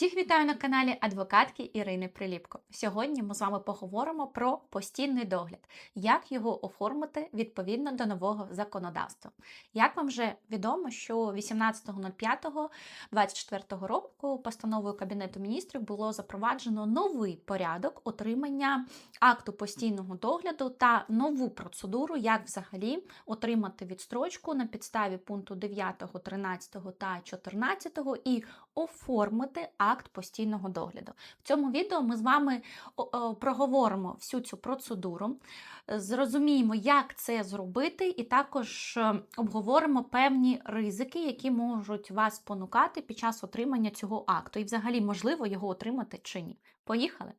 Всіх вітаю на каналі адвокатки Ірини Приліпко. Сьогодні ми з вами поговоримо про постійний догляд, як його оформити відповідно до нового законодавства. Як вам вже відомо, що 18.05.24 року постановою Кабінету міністрів було запроваджено новий порядок отримання акту постійного догляду та нову процедуру, як взагалі отримати відстрочку на підставі пункту 9, 13 та 14 і оформити акт постійного догляду. В цьому відео ми з вами проговоримо всю цю процедуру, зрозуміємо, як це зробити, і також е, обговоримо певні ризики, які можуть вас спонукати під час отримання цього акту, і взагалі можливо його отримати чи ні. Поїхали!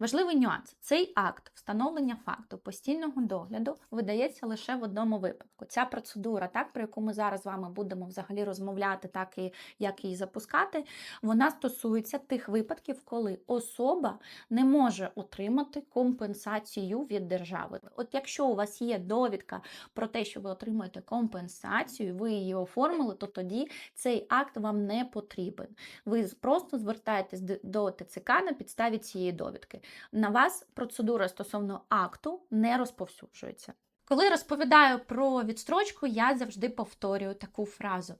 Важливий нюанс: цей акт встановлення факту постійного догляду видається лише в одному випадку. Ця процедура, так про яку ми зараз з вами будемо взагалі розмовляти, так і як її запускати, вона стосується тих випадків, коли особа не може отримати компенсацію від держави. От якщо у вас є довідка про те, що ви отримуєте компенсацію, ви її оформили, то тоді цей акт вам не потрібен. Ви просто звертаєтесь до ТЦК на підставі цієї довідки на вас процедура стосовно акту не розповсюджується. Коли розповідаю про відстрочку, я завжди повторюю таку фразу: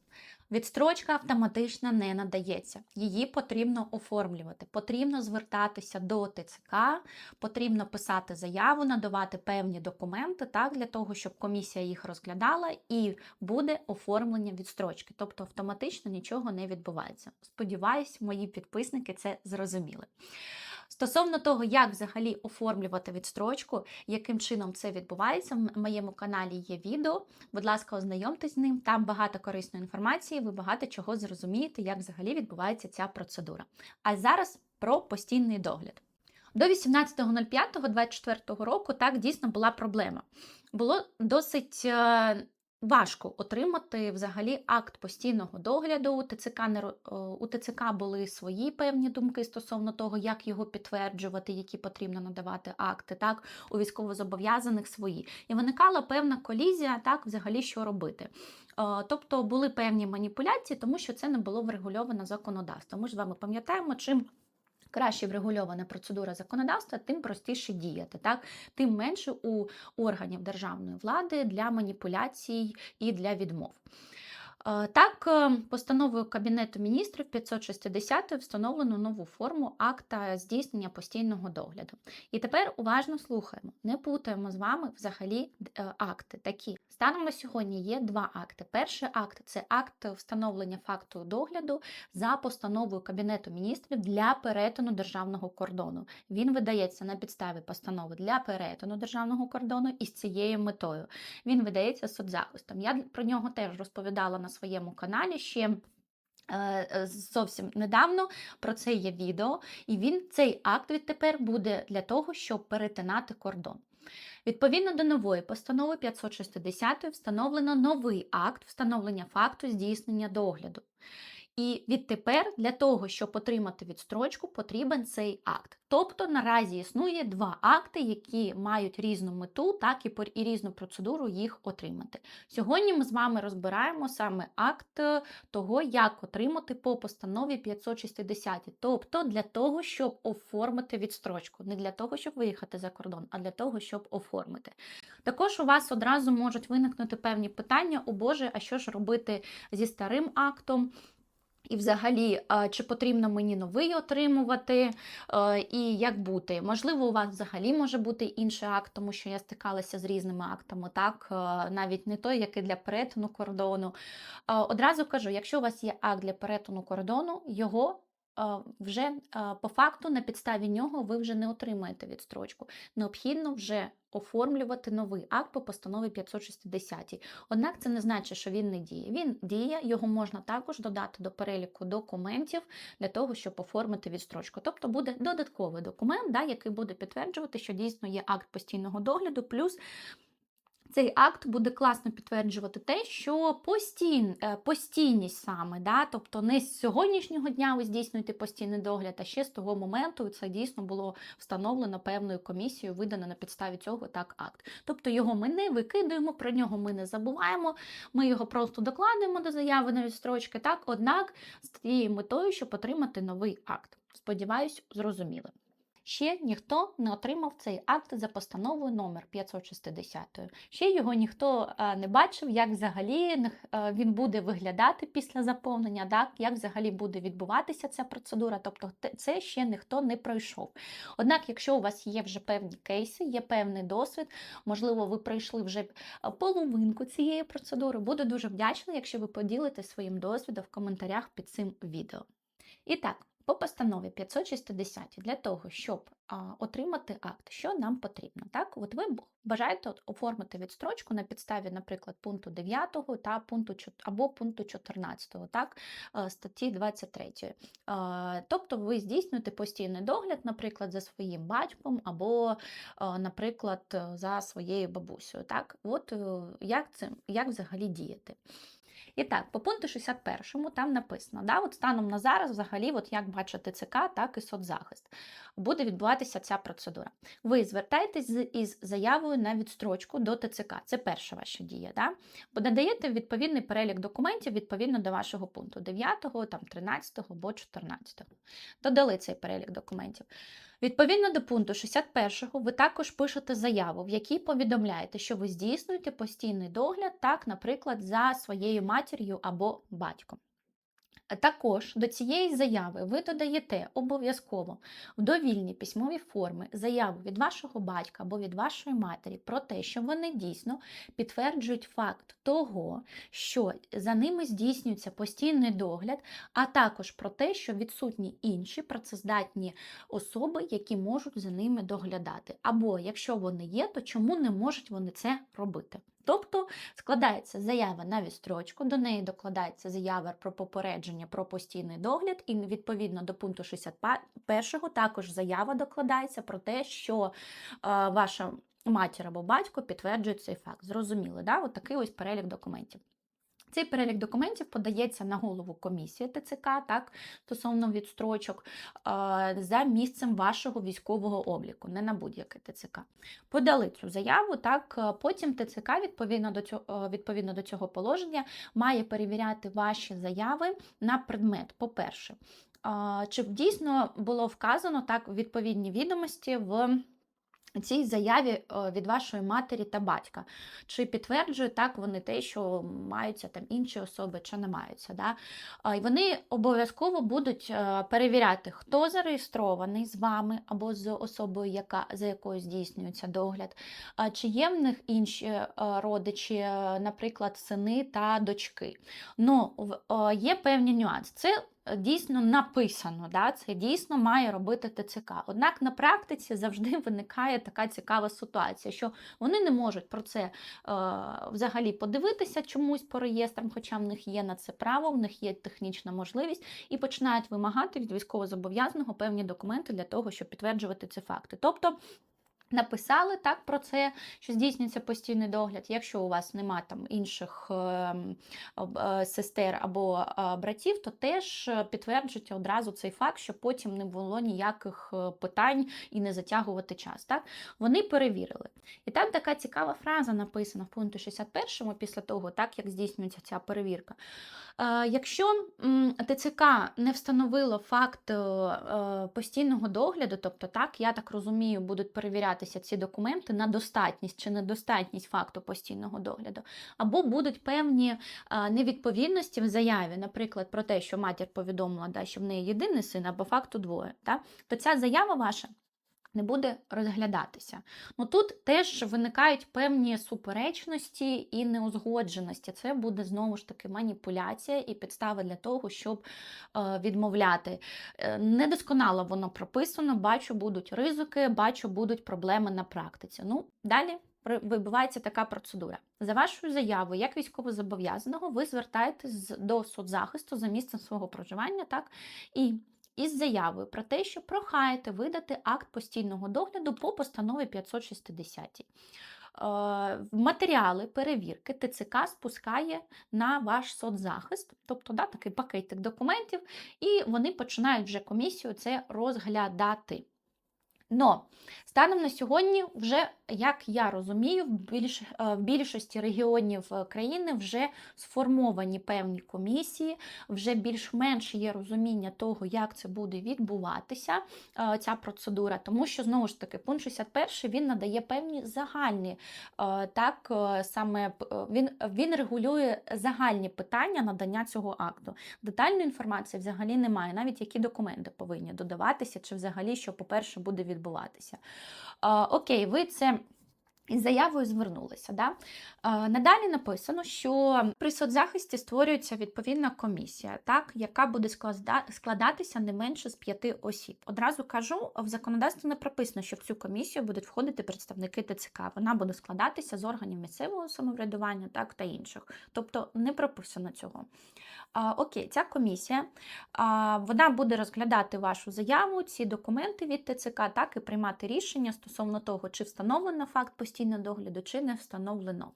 відстрочка автоматично не надається, її потрібно оформлювати, потрібно звертатися до ТЦК, потрібно писати заяву, надавати певні документи так, для того, щоб комісія їх розглядала, і буде оформлення відстрочки. Тобто автоматично нічого не відбувається. Сподіваюсь, мої підписники це зрозуміли. Стосовно того, як взагалі оформлювати відстрочку, яким чином це відбувається, в моєму каналі є відео. Будь ласка, ознайомтесь з ним. Там багато корисної інформації, ви багато чого зрозумієте, як взагалі відбувається ця процедура. А зараз про постійний догляд. До 18.05.24 року так дійсно була проблема. Було досить е, Важко отримати взагалі акт постійного догляду. У ТЦК не у ТЦК були свої певні думки стосовно того, як його підтверджувати, які потрібно надавати акти, так у військовозобов'язаних свої. І виникала певна колізія, так взагалі що робити. Тобто були певні маніпуляції, тому що це не було врегульовано законодавством. Ми ж з вами пам'ятаємо, чим краще врегульована процедура законодавства, тим простіше діяти, так? тим менше у органів державної влади для маніпуляцій і для відмов. Е, так, е, постановою Кабінету міністрів 560 встановлено нову форму акта здійснення постійного догляду. І тепер уважно слухаємо, не путаємо з вами взагалі е, акти такі. Станом на сьогодні є два акти. Перший акт це акт встановлення факту догляду за постановою Кабінету міністрів для перетину державного кордону. Він видається на підставі постанови для перетину державного кордону із цією метою. Він видається соцзахистом. Я про нього теж розповідала на своєму каналі ще. Е, зовсім недавно про це є відео, і він цей акт відтепер буде для того, щоб перетинати кордон. Відповідно до нової постанови 560 встановлено новий акт встановлення факту здійснення догляду. І відтепер для того, щоб отримати відстрочку, потрібен цей акт. Тобто наразі існує два акти, які мають різну мету, так і і різну процедуру їх отримати. Сьогодні ми з вами розбираємо саме акт того, як отримати по постанові 560, тобто для того, щоб оформити відстрочку, не для того, щоб виїхати за кордон, а для того, щоб оформити. Також у вас одразу можуть виникнути певні питання: о Боже, а що ж робити зі старим актом? І, взагалі, чи потрібно мені новий отримувати, і як бути. Можливо, у вас взагалі може бути інший акт, тому що я стикалася з різними актами, так, навіть не той, який для перетину кордону. Одразу кажу, якщо у вас є акт для перетину кордону, його вже по факту на підставі нього ви вже не отримаєте відстрочку. Необхідно вже оформлювати новий акт по постанові 560. Однак це не значить, що він не діє. Він діє, його можна також додати до переліку документів для того, щоб оформити відстрочку. Тобто буде додатковий документ, да, який буде підтверджувати, що дійсно є акт постійного догляду, плюс Цей акт буде класно підтверджувати те, що постійн, е, постійність саме, да? тобто не з сьогоднішнього дня ви здійснюєте постійний догляд, а ще з того моменту це дійсно було встановлено певною комісією, видано на підставі цього так акт. Тобто його ми не викидуємо, про нього ми не забуваємо, ми його просто докладемо до заяви на відстрочки, так, однак з тією метою, щоб отримати новий акт. Сподіваюсь, зрозуміли. Ще ніхто не отримав цей акт за постановою номер 560. Ще його ніхто е, не бачив, як взагалі е, він буде виглядати після заповнення, так, як взагалі буде відбуватися ця процедура. Тобто це ще ніхто не пройшов. Однак, якщо у вас є вже певні кейси, є певний досвід, можливо, ви пройшли вже е, половинку цієї процедури, буду дуже вдячна, якщо ви поділитесь своїм досвідом в коментарях під цим відео. І так, по постанові 560 для того, щоб а, отримати акт, що нам потрібно? Так, от ви бажаєте оформити відстрочку на підставі, наприклад, пункту 9 та пункту або пункту 14, так, статті 23. Е, Тобто ви здійснюєте постійний догляд, наприклад, за своїм батьком або, е, наприклад, за своєю бабусею. Так, от е, як це як взагалі діяти? І так, по пункту 61 там написано, да, от станом на зараз, взагалі, от як бачить ТЦК, так і соцзахист, буде відбуватися ця процедура. Ви звертаєтесь із заявою на відстрочку до ТЦК. Це перша ваша дія. Да? Бо надаєте відповідний перелік документів відповідно до вашого пункту 9, там, 13 або 14. Додали цей перелік документів. Відповідно до пункту 61 ви також пишете заяву, в якій повідомляєте, що ви здійснюєте постійний догляд, так, наприклад, за своєю матір'ю або батьком. Також до цієї заяви ви додаєте обов'язково в довільній письмовій формі заяву від вашого батька або від вашої матері про те, що вони дійсно підтверджують факт того, що за ними здійснюється постійний догляд, а також про те, що відсутні інші працездатні особи, які можуть за ними доглядати. Або якщо вони є, то чому не можуть вони це робити? Тобто складається заява на відстрочку, до неї докладається заява про попередження про постійний догляд, і відповідно до пункту 61 також заява докладається про те, що е, ваша матір або батько підтверджують цей факт. Зрозуміли, да? От такий ось перелік документів. Цей перелік документів подається на голову комісії ТЦК, так, стосовно відстрочок, е, за місцем вашого військового обліку, не на будь-яке ТЦК. Подали цю заяву, так, е, потім ТЦК, відповідно до цього, е, відповідно до цього положення, має перевіряти ваші заяви на предмет. По-перше, чи дійсно було вказано так відповідні відомості в цій заяві е, від вашої матері та батька. Чи підтверджують так вони те, що маються там інші особи, чи не маються. Да? І вони обов'язково будуть е, перевіряти, хто зареєстрований з вами або з особою, яка, за якою здійснюється догляд, чи є в них інші е, родичі, наприклад, сини та дочки. Ну, є певні нюанси. Це дійсно написано, да? це дійсно має робити ТЦК. Однак на практиці завжди виникає така цікава ситуація, що вони не можуть про це е, взагалі подивитися чомусь по реєстрам, хоча в них є на це право, в них є технічна можливість, і починають вимагати від військовозобов'язаного певні документи для того, щоб підтверджувати ці факти. Тобто Написали так про це, що здійснюється постійний догляд. Якщо у вас нема там інших ем, е, сестер або е, братів, то теж е, підтверджуйте одразу цей факт, щоб потім не було ніяких питань і не затягувати час. Так? Вони перевірили. І там така цікава фраза написана в пункті 61 після того, так як здійснюється ця перевірка. Якщо ТЦК не встановило факт постійного догляду, тобто так, я так розумію, будуть перевірятися ці документи на достатність чи недостатність факту постійного догляду, або будуть певні е, невідповідності в заяві, наприклад, про те, що матір повідомила, да, що в неї єдиний син, або факту двоє, Да? то ця заява ваша. Не буде розглядатися. Ну тут теж виникають певні суперечності і неузгодженості. Це буде знову ж таки маніпуляція і підстава для того, щоб е, відмовляти. Е, недосконало воно прописано, бачу, будуть ризики, бачу, будуть проблеми на практиці. Ну, далі вибивається така процедура. За вашою заявою, як військовозобов'язаного, ви звертаєтесь до соцзахисту за місцем свого проживання, так? І із заявою про те, що прохаєте видати акт постійного догляду по постанові 560. матеріали перевірки ТЦК спускає на ваш соцзахист, тобто да, такий пакетик документів, і вони починають вже комісію це розглядати. Но станом на сьогодні, вже як я розумію, в, більш, е, в більшості регіонів е, країни вже сформовані певні комісії, вже більш-менш є розуміння того, як це буде відбуватися, е, ця процедура, тому що знову ж таки пункт 61 він надає певні загальні, так саме він, він регулює загальні питання надання цього акту. Детальної інформації взагалі немає, навіть які документи повинні додаватися, чи взагалі що, по-перше, буде відбуватися. Окей, ви це. Із заявою звернулися. Да? Надалі написано, що при соцзахисті створюється відповідна комісія, так, яка буде складатися не менше з п'яти осіб. Одразу кажу, в законодавстві не прописано, що в цю комісію будуть входити представники ТЦК. Вона буде складатися з органів місцевого самоврядування так, та інших. Тобто не прописано цього. Окей, ця комісія вона буде розглядати вашу заяву, ці документи від ТЦК, так і приймати рішення стосовно того, чи встановлено факт постійного догляду, чи не встановлено.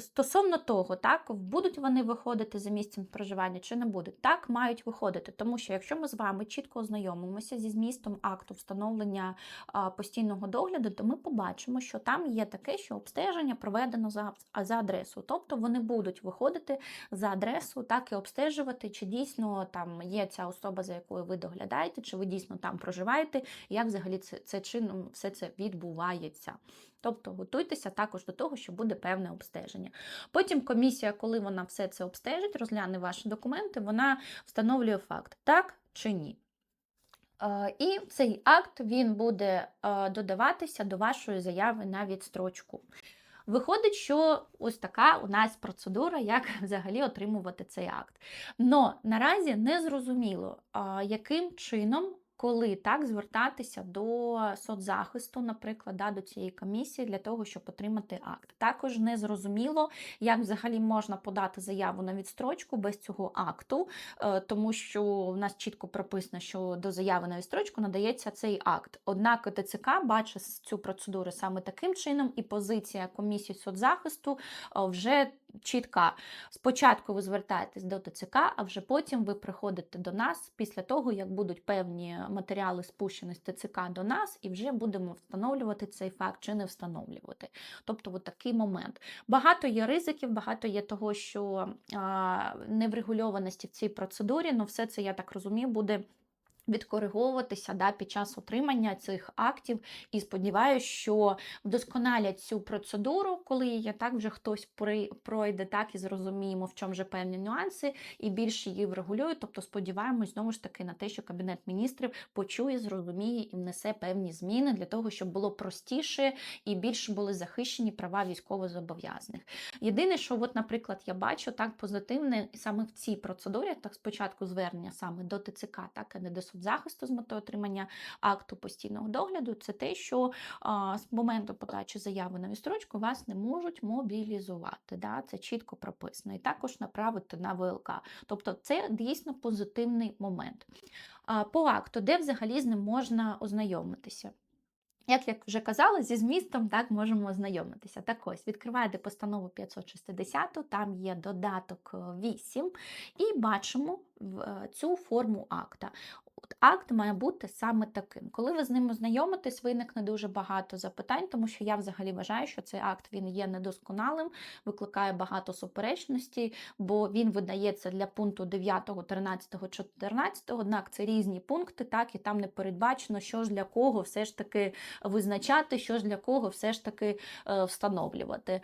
Стосовно того, так, будуть вони виходити за місцем проживання чи не будуть, так мають виходити. Тому що якщо ми з вами чітко ознайомимося зі змістом акту встановлення а, постійного догляду, то ми побачимо, що там є таке, що обстеження проведено за за адресу. Тобто вони будуть виходити за адресу, так і обстежувати, чи дійсно там є ця особа, за якою ви доглядаєте, чи ви дійсно там проживаєте, як взагалі це, це чином все це відбувається. Тобто готуйтеся також до того, що буде певне обстеження. Потім комісія, коли вона все це обстежить, розгляне ваші документи, вона встановлює факт, так чи ні. Е, і цей акт він буде е, додаватися до вашої заяви на відстрочку. Виходить, що ось така у нас процедура, як взагалі отримувати цей акт. Но наразі не зрозуміло, яким чином коли так звертатися до соцзахисту, наприклад, да, до цієї комісії для того, щоб отримати акт. Також не зрозуміло, як взагалі можна подати заяву на відстрочку без цього акту, е, тому що в нас чітко прописано, що до заяви на відстрочку надається цей акт. Однак ТЦК бачить цю процедуру саме таким чином, і позиція комісії соцзахисту е, вже чітка. Спочатку ви звертаєтесь до ТЦК, а вже потім ви приходите до нас після того, як будуть певні матеріали спущені з ТЦК до нас, і вже будемо встановлювати цей факт чи не встановлювати. Тобто, от такий момент. Багато є ризиків, багато є того, що неврегульованості в цій процедурі, але все це, я так розумію, буде відкориговуватися да, під час отримання цих актів. І сподіваюся, що вдосконалять цю процедуру, коли її так вже хтось пройде, так і зрозуміємо, в чому вже певні нюанси, і більше її врегулюють. Тобто сподіваємось знову ж таки на те, що Кабінет міністрів почує, зрозуміє і внесе певні зміни для того, щоб було простіше і більше були захищені права військовозобов'язаних. Єдине, що, от, наприклад, я бачу так позитивне саме в цій процедурі, так спочатку звернення саме до ТЦК, так і не до захисту з метою отримання акту постійного догляду, це те, що а, з моменту подачі заяви на відстрочку вас не можуть мобілізувати. Да? Це чітко прописано. І також направити на ВЛК. Тобто це дійсно позитивний момент. А, По акту, де взагалі з ним можна ознайомитися. Як я вже казала, зі змістом так можемо ознайомитися. Так ось відкриваєте постанову 560, там є додаток 8, і бачимо е, цю форму акта. От Акт має бути саме таким. Коли ви з ним ознайомитесь, виникне дуже багато запитань, тому що я взагалі вважаю, що цей акт він є недосконалим, викликає багато суперечностей, бо він видається для пункту 9, 13, 14, однак це різні пункти, так, і там не передбачено, що ж для кого все ж таки визначати, що ж для кого все ж таки е, встановлювати.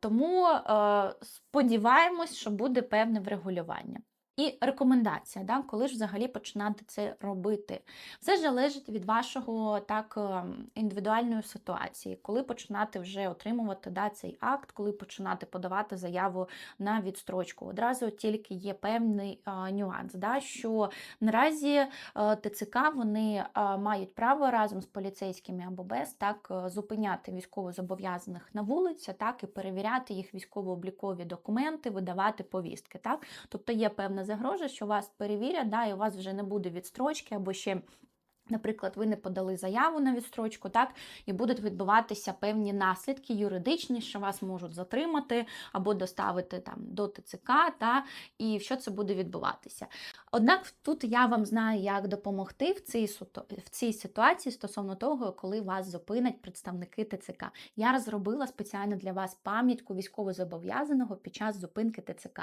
Тому е, сподіваємось, що буде певне врегулювання. І рекомендація, да, коли ж взагалі починати це робити. Все залежить від вашого так ем, індивідуальної ситуації, коли починати вже отримувати да, цей акт, коли починати подавати заяву на відстрочку. Одразу тільки є певний а, нюанс, да, що наразі а, ТЦК вони а, мають право разом з поліцейськими або без так зупиняти військовозобов'язаних на вулиці, так і перевіряти їх військово-облікові документи, видавати повістки. Так? Тобто є певна загрожа, що вас перевірять, да, і у вас вже не буде відстрочки або ще Наприклад, ви не подали заяву на відстрочку, так, і будуть відбуватися певні наслідки юридичні, що вас можуть затримати або доставити там до ТЦК, та, і що це буде відбуватися. Однак тут я вам знаю, як допомогти в цій, в цій ситуації стосовно того, коли вас зупинять представники ТЦК. Я розробила спеціально для вас пам'ятку військовозобов'язаного під час зупинки ТЦК.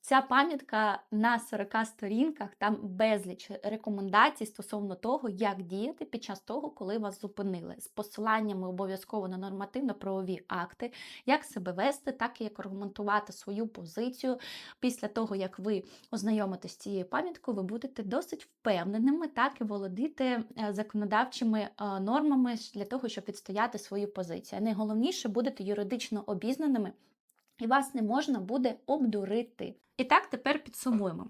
Ця пам'ятка на 40 сторінках, там безліч рекомендацій стосовно того, як діяти під час того, коли вас зупинили, з посиланнями обов'язково на нормативно-правові акти, як себе вести, так і як аргументувати свою позицію. Після того, як ви ознайомитесь з цією пам'яткою, ви будете досить впевненими, так і володіти е, законодавчими е, нормами для того, щоб відстояти свою позицію. Найголовніше будете юридично обізнаними і вас не можна буде обдурити. І так тепер підсумуємо.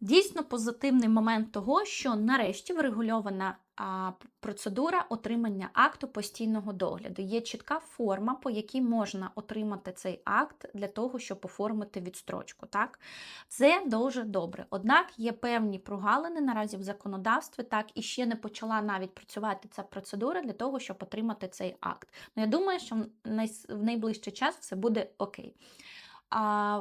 Дійсно позитивний момент того, що нарешті врегульована процедура отримання акту постійного догляду. Є чітка форма, по якій можна отримати цей акт для того, щоб оформити відстрочку. Так? Це дуже добре. Однак є певні прогалини наразі в законодавстві, так і ще не почала навіть працювати ця процедура для того, щоб отримати цей акт. Ну, я думаю, що в найближчий час все буде окей.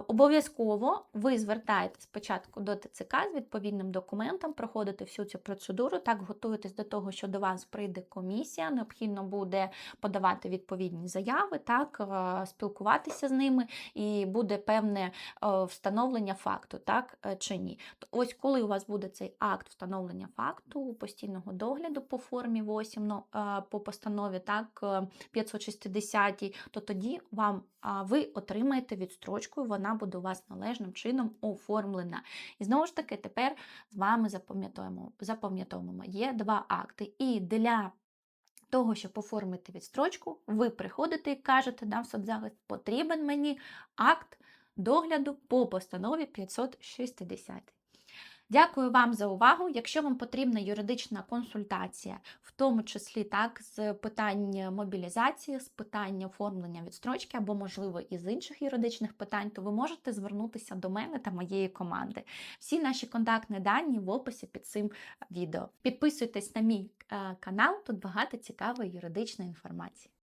Обов'язково ви звертаєтесь спочатку до ТЦК з відповідним документом, проходите всю цю процедуру, так готуєтесь до того, що до вас прийде комісія, необхідно буде подавати відповідні заяви, так, е, спілкуватися з ними, і буде певне е, встановлення факту, так е, чи ні. Ось коли у вас буде цей акт встановлення факту постійного догляду по формі 8, ну, по постанові так, е, 560, то тоді вам ви отримаєте відстрочку, вона буде у вас належним чином оформлена. І знову ж таки, тепер з вами запам'ятовуємо, запам'ятовуємо, є два акти. І для того, щоб оформити відстрочку, ви приходите і кажете, в соцзахист, потрібен мені акт догляду по постанові 560. Дякую вам за увагу. Якщо вам потрібна юридична консультація, в тому числі так, з питань мобілізації, з питань оформлення відстрочки або, можливо, із інших юридичних питань, то ви можете звернутися до мене та моєї команди. Всі наші контактні дані в описі під цим відео. Підписуйтесь на мій е, канал, тут багато цікавої юридичної інформації.